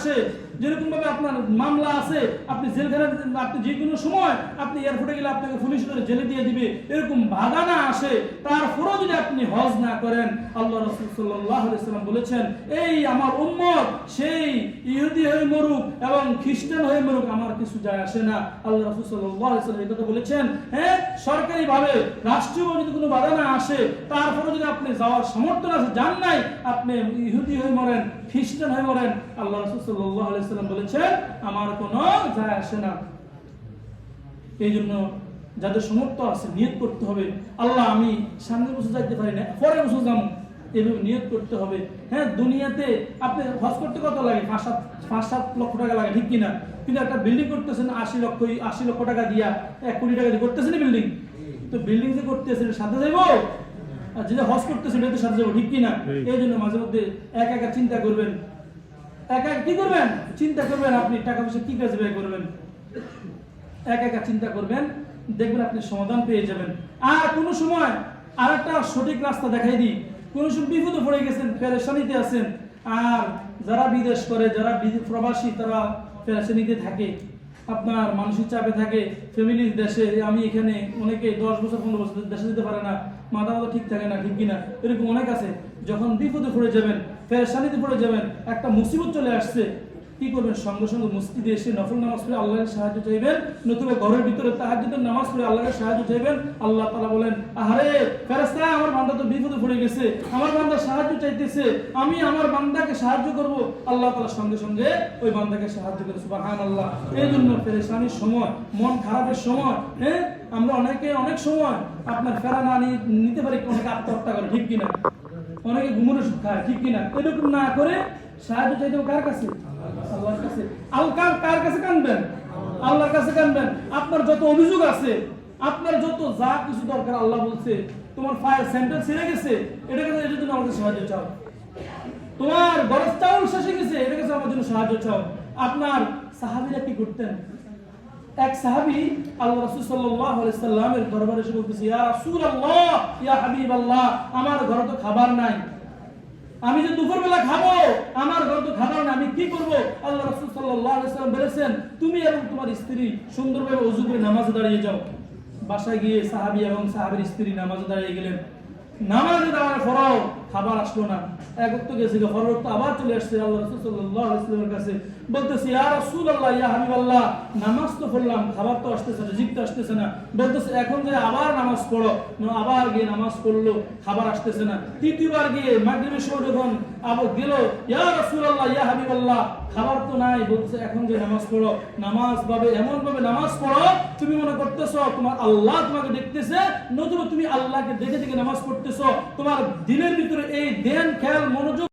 আসে যেরকম ভাবে আপনার মামলা আছে, আপনি জেলখানা আপনি যে কোনো সময় আপনি এয়ারপোর্টে গেলে আপনাকে পুলিশ ধরে জেলে দিয়ে দিবে। এরকম বাধা না আসে, তারপরেও যদি আপনি হজ না করেন, আল্লাহ রসুল সাল্লাহ সাল্লাম বলেছেন, এই আমার উম্মত, সেই ইহুদি হয়ে মরুক এবং খ্রিস্টান হয়ে মরুক, আমার কিছু যায় আসে না। আল্লাহ রসুল সাল্লাহ সাল্লাম এই কথা বলেছেন হ্যাঁ সরকারি ভাবে রাষ্ট্রীয় যদি কোনো বাধা না আসে তারপরে যদি আপনি যাওয়ার সমর্থন আছে, যান নাই, আপনি ইহুদি হয়ে মরেন, খ্রিস্টান হয়ে মরেন, আল্লাহ রসুল সাল্লাহ সাল্লাম বলেছেন আমার কোনো যায় আসে না। এই জন্য যাদের সমর্থ আছে নিয়ত করতে হবে। আল্লাহ আমি সামনের বছর যাইতে পারি না পরের বছর যাব। এভাবে নিয়ত করতে হবে। হ্যাঁ দুনিয়াতে আপনি হজ করতে কত লাগে? পাঁচ সাত পাঁচ সাত লক্ষ টাকা লাগে ঠিক কিনা? কিন্তু একটা বিল্ডিং করতেছেন আশি লক্ষ আশি লক্ষ টাকা দিয়া এক কোটি টাকা দিয়ে করতেছেন বিল্ডিং তো বিল্ডিং যে করতেছেন সাথে যাইবো? আর যেটা হজ করতেছেন এটা তো সাথে যাব ঠিক কিনা? এই জন্য মাঝে মধ্যে এক একা চিন্তা করবেন একা কি করবেন? চিন্তা করবেন আপনি, টাকা পয়সা কি কাজে ব্যয় করবেন? একা একা চিন্তা করবেন, দেখবেন আপনি সমাধান পেয়ে যাবেন। আর কোনো সময় আর একটা সঠিক রাস্তা দেখাই দিই। কোনো সময় বিপদে পড়ে গেছেন, পেরেশানিতে আছেন, আর যারা বিদেশ করে, যারা প্রবাসী, তারা পেরেশানিতে থাকে। আপনার মানসিক চাপে থাকে, ফ্যামিলির দেশে, আমি এখানে অনেকে দশ বছর, পনেরো বছর দেশে যেতে পারে না মাথা মাথা ঠিক থাকে না, ঠিক কিনা, এরকম অনেক আছে। যখন বিপদে পড়ে যাবেন পেরেশানিতে পড়ে যাবেন। একটা মুসিবত চলে আসছে। কি করবেন? সঙ্গে সঙ্গে মসজিদে এসে নফল নামাজ পড়ে আল্লাহর সাহায্য চাইবেন, নতুবা ঘরের ভিতরে তাহাজ্জুদের নামাজ পড়ে আল্লাহর সাহায্য চাইবেন। আল্লাহ তালা বলেন আরে ফেরেশতা, আমার বান্দা তো বিপদে পড়ে গেছে। আমার বান্দা সাহায্য চাইতেছে। আমি আমার বান্দাকে সাহায্য করব। আল্লাহ তাআলা সঙ্গে সঙ্গে ওই বান্দাকে সাহায্য করে, সুবহানাল্লাহ। এই জন্য পেরেশানির সময়, মন খারাপের সময় হ্যাঁ? আমরা অনেকে অনেক সময় আপনার ফেরা না, নিতে পারি, অনেকে আত্মহত্যা করে, ঠিক কিনা? অনেকে ঘুমোনো খায়, ঠিক কিনা? এরকম না করে সাহায্য চাইতে কার কাছে? আল্লাহর কাছে। আল কার কার কাছে কানবেন? আল্লাহর কাছে কানবেন। আপনার যত অভিযোগ আছে, আপনার যত যা কিছু দরকার আল্লাহ বলছে, তোমার ফায়ার সেন্টার ছেড়ে গেছে এটা কাছে এটার জন্য আমাদের সাহায্য চাও। তোমার গরজ চাউল শেষ গেছে এটা কাছে আমার জন্য সাহায্য চাও। আপনার সাহাবীরা কি করতেন? এক সাহাবী আল্লাহ রাসূল সাল্লাল্লাহু আলাইহি সাল্লামের দরবারে এসে বলতেছে, ইয়া রাসূলুল্লাহ, ইয়া হাবিবাল্লাহ, আমার ঘরে তো খাবার নাই। আমি যে দুপুরবেলা খাব, আমার ঘরে তো খাবার নাই, আমি কি করব? আল্লাহ রাসূল সাল্লাল্লাহু আলাইহি সাল্লাম বলেছেন, তুমি এবং তোমার স্ত্রী সুন্দরভাবে ওযু করে নামাজে দাঁড়িয়ে যাও। বাসায় গিয়ে সাহাবী এবং সাহাবীর স্ত্রী নামাজে দাঁড়িয়ে গেলেন। নামাজে দাঁড়ানোর পরও খাবার আসলো না। এক তো গেছে ফরর তো আবার চলে আসছে আল্লাহ রাসূল সাল্লাল্লাহু আলাইহি ওয়াসাল্লামের কাছে। বলতেছে, ইয়া রাসূলুল্লাহ, ইয়া হাবিবাল্লাহ, নামাজ তো পড়লাম, খাবার তো আসতেছে না জিক তো আসতেছে না। বলতেছে, এখন যে আবার নামাজ পড়ো। আবার গিয়ে নামাজ পড়ল, খাবার আসতেছে না। তৃতীয়বার গিয়ে মাগরিবের সময় যখন আবার গেল, ইয়া রাসূলুল্লাহ, ইয়া হাবিবাল্লাহ, খাবার তো নাই। বলছে এখন যে নামাজ পড়ো, নামাজ ভাবে এমন ভাবে নামাজ পড়ো, তুমি মনে করতেছো, তোমার আল্লাহ তোমাকে দেখতেছে, নতুবা তুমি আল্লাহকে দেখে দেখে নামাজ পড়তেছো, তোমার দিনের ভিতরে এই ধ্যান খেয়াল মনোযোগ